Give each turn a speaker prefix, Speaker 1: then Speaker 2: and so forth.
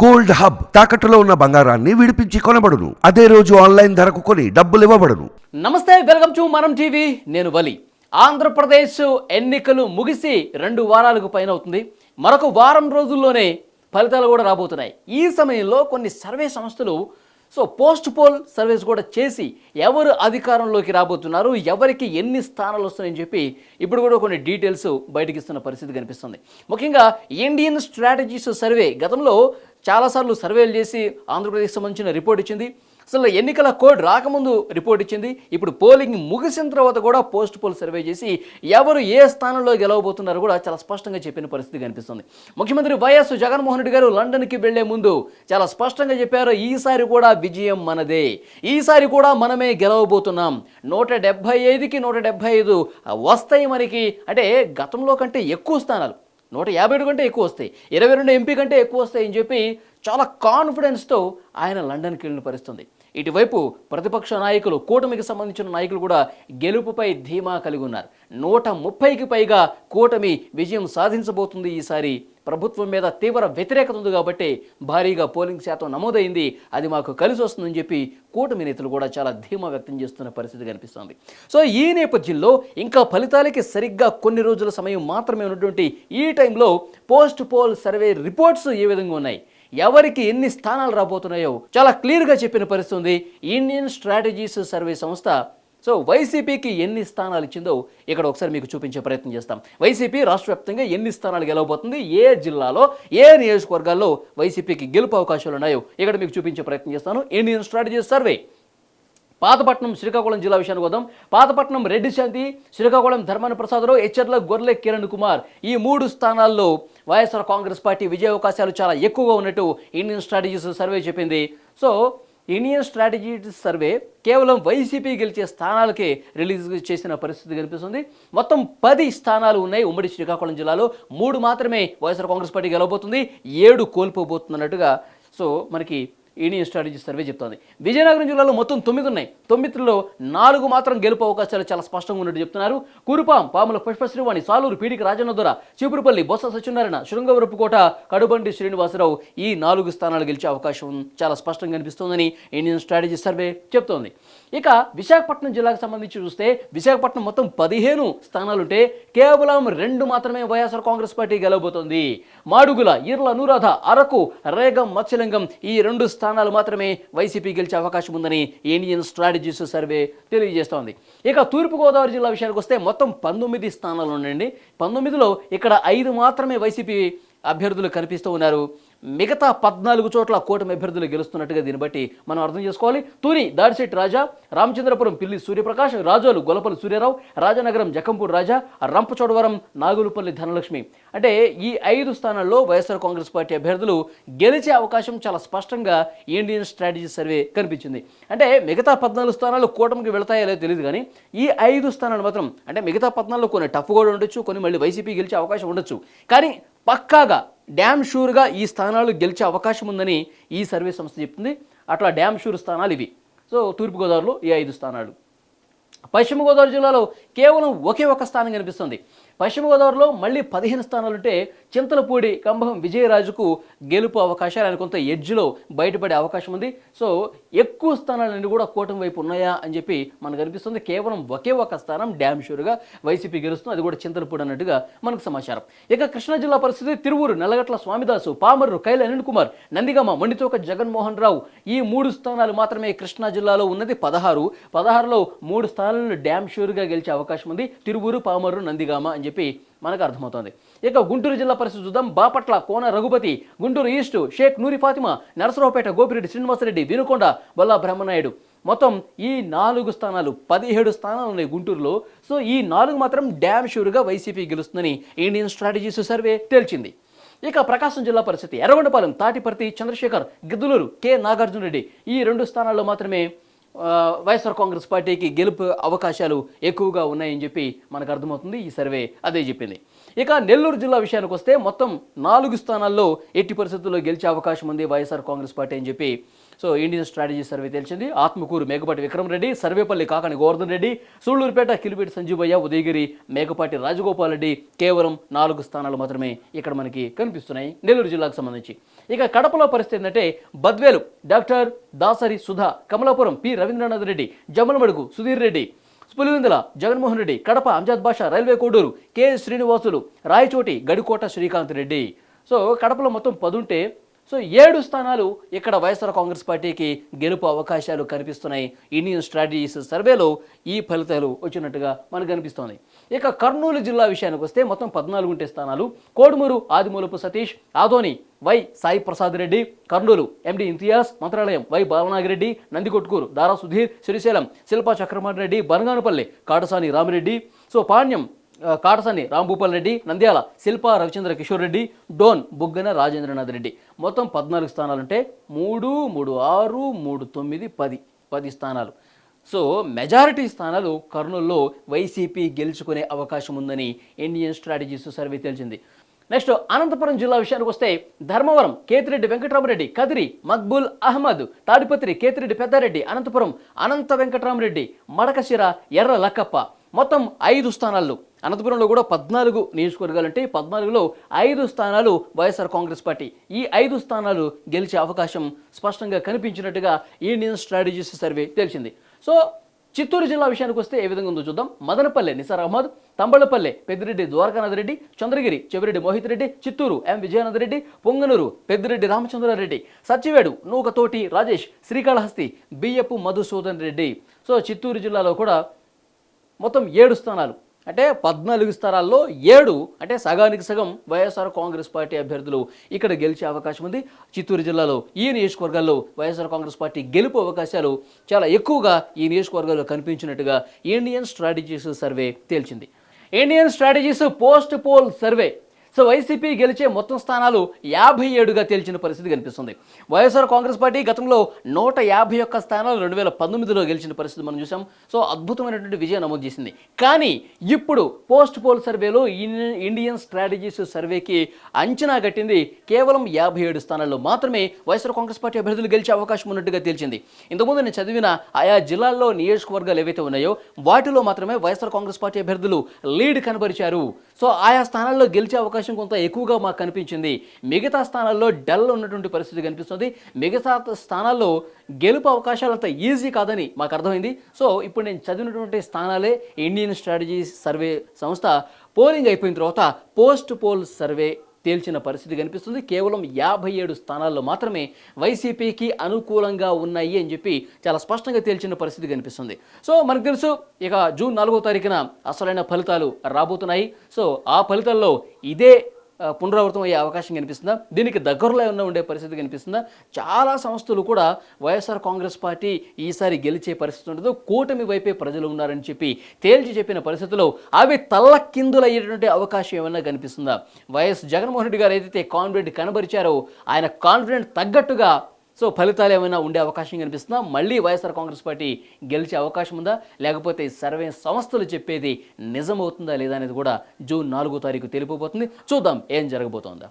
Speaker 1: Gold hub తాకట్టులో ఉన్న బంగారాన్ని విడిపించి కొనబడును. అదే రోజు ఆన్లైన్ ధరకు కొని డబ్బులు ఇవ్వబడును.
Speaker 2: నమస్తే వెల్కమ్ టు మనం టీవీ. నేను వలి. ఆంధ్రప్రదేశ్ ఎన్నికలు ముగిసి రెండు వారాలకు పైన అవుతుంది మరొక వారం రోజుల్లోనే ఫలితాలు కూడా రాబోతున్నాయి. ఈ సమయంలో కొన్ని సర్వే సంస్థలు సో పోస్ట్ పోల్ సర్వేస్ కూడా చేసి ఎవరు అధికారంలోకి రాబోతున్నారు ఎవరికి ఎన్ని స్థానాలు వస్తున్నాయని చెప్పి ఇప్పుడు కూడా కొన్ని డీటెయిల్స్ బయటకిస్తున్న పరిస్థితి కనిపిస్తుంది. ముఖ్యంగా ఇండియన్ స్ట్రాటజీస్ సర్వే గతంలో చాలాసార్లు సర్వేలు చేసి ఆంధ్రప్రదేశ్ సంబంధించిన రిపోర్ట్ ఇచ్చింది. అసలు ఎన్నికల కోడ్ రాకముందు రిపోర్ట్ ఇచ్చింది. ఇప్పుడు పోలింగ్ ముగిసిన తర్వాత కూడా పోస్ట్ పోల్ సర్వే చేసి ఎవరు ఏ స్థానంలో గెలవబోతున్నారో కూడా చాలా స్పష్టంగా చెప్పిన పరిస్థితి కనిపిస్తుంది. ముఖ్యమంత్రి వైఎస్ జగన్మోహన్ రెడ్డి గారు లండన్కి వెళ్ళే ముందు చాలా స్పష్టంగా చెప్పారు ఈసారి కూడా విజయం మనదే. ఈసారి కూడా మనమే గెలవబోతున్నాం. నూట డెబ్బై ఐదుకి నూట డెబ్బై ఐదు వస్తాయి మనకి. అంటే గతంలో కంటే ఎక్కువ స్థానాలు. నూట యాభై ఏడు కంటే ఎక్కువ వస్తాయి. ఇరవై రెండు ఎంపీ కంటే ఎక్కువ వస్తాయని చెప్పి చాలా కాన్ఫిడెన్స్తో ఆయన లండన్కి వెళ్ళిన పరిస్థితుంది ఇటువైపు ప్రతిపక్ష నాయకులు కూటమికి సంబంధించిన నాయకులు కూడా గెలుపుపై ధీమా కలిగి ఉన్నారు. నూట ముప్పైకి పైగా కూటమి విజయం సాధించబోతుంది ఈసారి. ప్రభుత్వం మీద తీవ్ర వ్యతిరేకత ఉంది కాబట్టి భారీగా పోలింగ్ శాతం నమోదైంది. అది మాకు కలిసి వస్తుందని చెప్పి కూటమి నేతలు కూడా చాలా ధీమా వ్యక్తం చేస్తున్న పరిస్థితి కనిపిస్తుంది. సో ఈ నేపథ్యంలో ఇంకా ఫలితాలకి సరిగ్గా కొన్ని రోజుల సమయం మాత్రమే ఉన్నటువంటి ఈ టైంలో పోస్ట్ పోల్ సర్వే రిపోర్ట్స్ ఏ విధంగా ఉన్నాయి? ఎవరికి ఎన్ని స్థానాలు రాబోతున్నాయో చాలా క్లియర్గా చెప్పిన పరిస్థితి ఉంది. ఇండియన్ స్ట్రాటజీస్ సర్వే సంస్థ సో వైసీపీకి ఎన్ని స్థానాలు ఇచ్చిందో ఇక్కడ ఒకసారి మీకు చూపించే ప్రయత్నం చేస్తాం. వైసీపీ రాష్ట్ర వ్యాప్తంగా ఎన్ని స్థానాలు గెలవబోతుంది? ఏ జిల్లాలో ఏ నియోజకవర్గాల్లో వైసీపీకి గెలుపు అవకాశాలు ఉన్నాయో ఇక్కడ మీకు చూపించే ప్రయత్నం చేస్తాను. Indian strategies survey. Pathapatnam Srikakulam జిల్లా విషయానికి వద్దాం. పాతపట్నం రెడ్డి శాంతి శ్రీకాకుళం ధర్మాన ప్రసాదరావు హెచ్చర్ల గొర్రె కిరణ్ కుమార్ ఈ మూడు స్థానాల్లో వైఎస్ఆర్ కాంగ్రెస్ పార్టీ విజయ అవకాశాలు చాలా ఎక్కువగా ఉన్నట్టు ఇండియన్ స్ట్రాటజీస్ సర్వే చెప్పింది. సో ఇండియన్ స్ట్రాటజీస్ సర్వే కేవలం వైసీపీ గెలిచే స్థానాలకే రిలీజ్ చేసిన పరిస్థితి కనిపిస్తుంది. మొత్తం పది స్థానాలు ఉన్నాయి ఉమ్మడి శ్రీకాకుళం జిల్లాలో. మూడు మాత్రమే వైఎస్ఆర్ కాంగ్రెస్ పార్టీ గెలవబోతుంది. ఏడు కోల్పోబోతున్నట్టుగా. సో మనకి ఇండియన్ స్ట్రాటజీ సర్వే చెప్తోంది. విజయనగరం జిల్లాలో మొత్తం తొమ్మిది ఉన్నాయి. తొమ్మిదిలో నాలుగు మాత్రం గెలుపు అవకాశాలు చాలా స్పష్టంగా ఉన్నట్టు చెప్తున్నారు. కురుపాం పాముల పుష్పశ్రీవాణి సాలూరు పీడికి రాజన్నదొర చీపురుపల్లి బొత్స సత్యనారాయణ శృంగవరపుకోట కడుబండి శ్రీనివాసరావు ఈ నాలుగు స్థానాలు గెలిచే అవకాశం చాలా స్పష్టంగా కనిపిస్తోందని ఇండియన్ స్ట్రాటజీ సర్వే చెప్తోంది. ఇక విశాఖపట్నం జిల్లాకు సంబంధించి చూస్తే విశాఖపట్నం మొత్తం పదిహేను స్థానాలుంటే కేవలం రెండు మాత్రమే వైఎస్ఆర్ కాంగ్రెస్ పార్టీ గెలవబోతోంది. మాడుగుల ఈర్ల అనురాధ అరకు రేగం మత్స్యలింగం ఈ రెండు స్థానాలు మాత్రమే వైసీపీ గెలిచే అవకాశం ఉందని ఇండియన్ స్ట్రాటజీస్ సర్వే తెలియజేస్తోంది. ఇక తూర్పుగోదావరి జిల్లా విషయానికి వస్తే మొత్తం పంతొమ్మిది స్థానాలు ఉండండి పంతొమ్మిదిలో ఇక్కడ ఐదు మాత్రమే వైసీపీ అభ్యర్థులు కనిపిస్తూ ఉన్నారు. మిగతా పద్నాలుగు చోట్ల కూటమి అభ్యర్థులు గెలుస్తున్నట్టుగా దీన్ని బట్టి మనం అర్థం చేసుకోవాలి. తూని దాడిశెట్టి రాజా రామచంద్రపురం పిల్లి సూర్యప్రకాష్ రాజోలు గొలపల్లి సూర్యారావు రాజనగరం జకంపూడి రాజా రంపచోడవరం నాగులుపల్లి ధనలక్ష్మి. అంటే ఈ ఐదు స్థానాల్లో వైఎస్ఆర్ కాంగ్రెస్ పార్టీ అభ్యర్థులు గెలిచే అవకాశం చాలా స్పష్టంగా ఇండియన్ స్ట్రాటజీ సర్వే కనిపించింది. అంటే మిగతా పద్నాలుగు స్థానాలు కూటమికి వెళతాయో లేదో తెలియదు కానీ ఈ ఐదు స్థానాలు మాత్రం అంటే మిగతా పద్నాలుగు కొన్ని టఫ్ కూడా ఉండొచ్చు కొన్ని మళ్ళీ వైసీపీ గెలిచే అవకాశం ఉండొచ్చు. కానీ పక్కాగా డ్యామ్ షూర్గా ఈ స్థానాలు గెలిచే అవకాశం ఉందని ఈ సర్వే సంస్థ చెప్తుంది. అట్లా డ్యామ్ షూర్ స్థానాలు ఇవి. సో తూర్పుగోదావరిలో ఈ ఐదు స్థానాలు. పశ్చిమ గోదావరి జిల్లాలో కేవలం ఒకే ఒక స్థానం కనిపిస్తుంది. పశ్చిమ గోదావరిలో మళ్ళీ పదిహేను స్థానాలుంటే చింతలపూడి కంభం విజయరాజుకు గెలుపు అవకాశాలు ఆయన కొంత ఎడ్జ్లో బయటపడే అవకాశం ఉంది. సో ఎక్కువ స్థానాలన్నీ కూడా కూటమి వైపు ఉన్నాయా అని చెప్పి మనకు అనిపిస్తుంది. కేవలం ఒకే ఒక స్థానం డ్యామ్ షూర్గా వైసీపీ గెలుస్తుంది. అది కూడా చింతలపూడి అన్నట్టుగా మనకు సమాచారం. ఇక కృష్ణా జిల్లా పరిస్థితి తిరువూరు నల్లగట్ల స్వామిదాసు పామర్రు కైల అనిల్ కుమార్ నందిగామ మండితోక జగన్మోహన్ రావు ఈ మూడు స్థానాలు మాత్రమే కృష్ణా జిల్లాలో ఉన్నది. పదహారు. పదహారులో మూడు స్థానాలను డ్యామ్ షూర్గా గెలిచే అవకాశం ఉంది. తిరువూరు పామర్రు నందిగామ అని చెప్పి మనకు అర్థమవుతోంది ఇక గుంటూరు జిల్లా పరిస్థితి చూద్దాం. బాపట్ల కోన రఘుపతి గుంటూరు ఈస్ట్ షేక్ నూరి ఫాతిమా నరసరావుపేట గోపిరెడ్డి శ్రీనివాసరెడ్డి వినుకొండ బొల్లా బ్రహ్మనాయుడు మొత్తం ఈ నాలుగు స్థానాలు పదిహేడు స్థానాలు ఉన్నాయి గుంటూరులో. సో ఈ నాలుగు మాత్రం డ్యామ్ షూర్గా వైసీపీ గెలుస్తుందని ఇండియన్ స్ట్రాటజీస్ సర్వే తేల్చింది. ఇక ప్రకాశం జిల్లా పరిస్థితి ఎర్రగొండపాలెం తాటిపర్తి చంద్రశేఖర్ గిద్దులూరు కె. నాగార్జున రెడ్డి ఈ రెండు స్థానాల్లో మాత్రమే వైఎస్ఆర్ కాంగ్రెస్ పార్టీకి గెలుపు అవకాశాలు ఎక్కువగా ఉన్నాయని చెప్పి మనకు అర్థమవుతుంది. ఈ సర్వే అదే చెప్పింది. ఇక నెల్లూరు జిల్లా విషయానికి వస్తే మొత్తం నాలుగు స్థానాల్లో ఎట్టి పరిస్థితుల్లో గెలిచే అవకాశం ఉంది వైఎస్ఆర్ కాంగ్రెస్ పార్టీ అని చెప్పి. సో ఇండియన్ స్ట్రాటజీ సర్వే తెలిసింది. ఆత్మకూరు మేకపాటి విక్రమ్ రెడ్డి సర్వేపల్లి కాకాని గోవర్ధన్ రెడ్డి సూళ్ళూరుపేట కిలిపేటి సంజీవయ్య ఉదయగిరి మేకపాటి రాజగోపాల్ రెడ్డి కేవలం నాలుగు స్థానాలు మాత్రమే ఇక్కడ మనకి కనిపిస్తున్నాయి నెల్లూరు జిల్లాకు సంబంధించి. ఇక కడపలో పరిస్థితి ఏంటంటే Badvel doctor Dasari Sudha Kamalapuram P Ravindranath Reddy Jammalamadugu Sudheer Reddy Pulivendula Jaganmohan Reddy Kadapa Amzath Basha railway Koduru K Srinivasulu Rayachoti Gadikota Srikanth Reddy. So కడపలో మొత్తం పదుంటే సో ఏడు స్థానాలు ఇక్కడ వైఎస్ఆర్ కాంగ్రెస్ పార్టీకి గెలుపు అవకాశాలు కనిపిస్తున్నాయి. ఇండియన్ స్ట్రాటజీస్ సర్వేలో ఈ ఫలితాలు వచ్చినట్టుగా మనకు కనిపిస్తోంది. ఇక కర్నూలు జిల్లా విషయానికి వస్తే మొత్తం పద్నాలుగు ఉంటే స్థానాలు. Kodumur Adimulapu Satish Adoni Y Sai Prasad Reddy Kurnool M D Imtiaz Mantralayam Y Bhavanagireddy Nandikotkur Dara Sudheer Srisailam Shilpa Chakrapani Reddy Banaganapalle Katasani Rami Reddy. So Panyam Katasani Rambhupal Reddy Nandyal Shilpa Ravichandra Kishore Reddy Dhone Buggana Rajendranath Reddy. మొత్తం పద్నాలుగు స్థానాలుంటే మూడు మూడు ఆరు మూడు తొమ్మిది పది పది స్థానాలు. సో మెజారిటీ స్థానాలు కర్నూలులో వైసీపీ గెలుచుకునే అవకాశం ఉందని ఇండియన్ స్ట్రాటజీస్ సర్వే తెలిసింది నెక్స్ట్ అనంతపురం జిల్లా విషయానికి వస్తే ధర్మవరం కేతిరెడ్డి వెంకటరామరెడ్డి కదిరి మక్బుల్ అహ్మద్ తాడిపత్రి కేతిరెడ్డి పెద్దారెడ్డి అనంతపురం అనంత వెంకటరామరెడ్డి మడకశిర ఎర్ర లక్కప్ప మొత్తం ఐదు స్థానాల్లో అనంతపురంలో కూడా పద్నాలుగు నియోజకవర్గాలంటే పద్నాలుగులో ఐదు స్థానాలు వైఎస్ఆర్ కాంగ్రెస్ పార్టీ. ఈ ఐదు స్థానాలు గెలిచే అవకాశం స్పష్టంగా కనిపించినట్టుగా ఇండియన్ స్ట్రాటజీస్ సర్వే తెలిసింది. సో చిత్తూరు జిల్లా విషయానికి వస్తే ఏ విధంగా ఉందో చూద్దాం. మదనపల్లె నిసార్ అహ్మద్ తంబళ్ళపల్లె పెద్దిరెడ్డి ద్వారకానాథ్ రెడ్డి చంద్రగిరి చెవిరెడ్డి మోహిత్ రెడ్డి చిత్తూరు ఎం విజయానంద్ రెడ్డి పొంగనూరు పెద్దిరెడ్డి రామచంద్రారెడ్డి సత్యవేడు నూకతోటి రాజేష్ శ్రీకాళహస్తి బియ్యపు మధుసూదన్ రెడ్డి. సో చిత్తూరు జిల్లాలో కూడా మొత్తం ఏడు స్థానాలు. అంటే పద్నాలుగు స్థానాల్లో ఏడు అంటే సగానికి సగం వైఎస్ఆర్ కాంగ్రెస్ పార్టీ అభ్యర్థులు ఇక్కడ గెలిచే అవకాశం ఉంది. చిత్తూరు జిల్లాలో ఈ నియోజకవర్గాల్లో వైఎస్ఆర్ కాంగ్రెస్ పార్టీ గెలుపు అవకాశాలు చాలా ఎక్కువగా ఈ నియోజకవర్గాల్లో కనిపించినట్టుగా Indian strategies survey తేల్చింది. Indian strategies post poll survey so YCP గెలిచే మొత్తం స్థానాలు యాభై ఏడుగా తేల్చిన పరిస్థితి కనిపిస్తుంది. వైఎస్ఆర్ కాంగ్రెస్ పార్టీ గతంలో నూట యాభై ఒక్క స్థానాలు రెండు వేల పంతొమ్మిదిలో గెలిచిన పరిస్థితి మనం చూసాం సో అద్భుతమైనటువంటి విజయం నమోదు చేసింది. కానీ ఇప్పుడు పోస్ట్ పోల్ సర్వేలో ఇండియన్ స్ట్రాటజీస్ సర్వేకి అంచనా కట్టింది కేవలం యాభై ఏడు స్థానాల్లో మాత్రమే వైఎస్ఆర్ కాంగ్రెస్ పార్టీ అభ్యర్థులు గెలిచే అవకాశం ఉన్నట్టుగా తేల్చింది. ఇంతకుముందు నేను చదివిన ఆయా జిల్లాల్లో నియోజకవర్గాలు ఏవైతే ఉన్నాయో వాటిలో మాత్రమే వైఎస్ఆర్ కాంగ్రెస్ పార్టీ అభ్యర్థులు లీడ్ కనబరిచారు. సో ఆయా స్థానాల్లో గెలిచే అవకాశం కొంత ఎక్కువగా మాకు కనిపించింది. మిగతా స్థానాల్లో డల్ ఉన్నటువంటి పరిస్థితి కనిపిస్తుంది. మిగతా స్థానాల్లో గెలుపు అవకాశాలు అంత ఈజీ కాదని మాకు అర్థమైంది. సో ఇప్పుడు నేను చదివినటువంటి స్థానాలే ఇండియన్ స్ట్రాటజీ సర్వే సంస్థ పోలింగ్ అయిపోయిన తర్వాత పోస్ట్ పోల్ సర్వే తేల్చిన పరిస్థితి కనిపిస్తుంది. కేవలం యాభై ఏడు స్థానాల్లో మాత్రమే వైసీపీకి అనుకూలంగా ఉన్నాయి అని చెప్పి చాలా స్పష్టంగా తేల్చిన పరిస్థితి కనిపిస్తుంది. సో మనకు తెలుసు ఇక జూన్ నాలుగో తారీఖున అసలైన ఫలితాలు రాబోతున్నాయి. సో ఆ ఫలితాల్లో ఇదే పునరావృతం అయ్యే అవకాశం కనిపిస్తుందా? దీనికి దగ్గరలో ఉన్న ఉండే పరిస్థితి కనిపిస్తుందా? చాలా సంస్థలు కూడా వైఎస్ఆర్ కాంగ్రెస్ పార్టీ ఈసారి గెలిచే పరిస్థితి ఉండదు. కూటమి వైపే ప్రజలు ఉన్నారని చెప్పి తేల్చి చెప్పిన పరిస్థితిలో అవి తల్లకిందులయ్యేటువంటి అవకాశం ఏమన్నా కనిపిస్తుందా? వైఎస్ జగన్మోహన్ రెడ్డి గారు ఏదైతే కాన్ఫిడెంట్ కనబరిచారో ఆయన కాన్ఫిడెంట్ తగ్గట్టుగా సో ఫలితాలు ఏమైనా ఉండే అవకాశం కనిపిస్తుందా మళ్ళీ వైఎస్ఆర్ కాంగ్రెస్ పార్టీ గెలిచే అవకాశం ఉందా? లేకపోతే సర్వే సంస్థలు చెప్పేది నిజమవుతుందా లేదా అనేది కూడా జూన్ నాలుగో తారీఖు తెలిపిపోతుంది చూద్దాం ఏం జరగబోతోందా.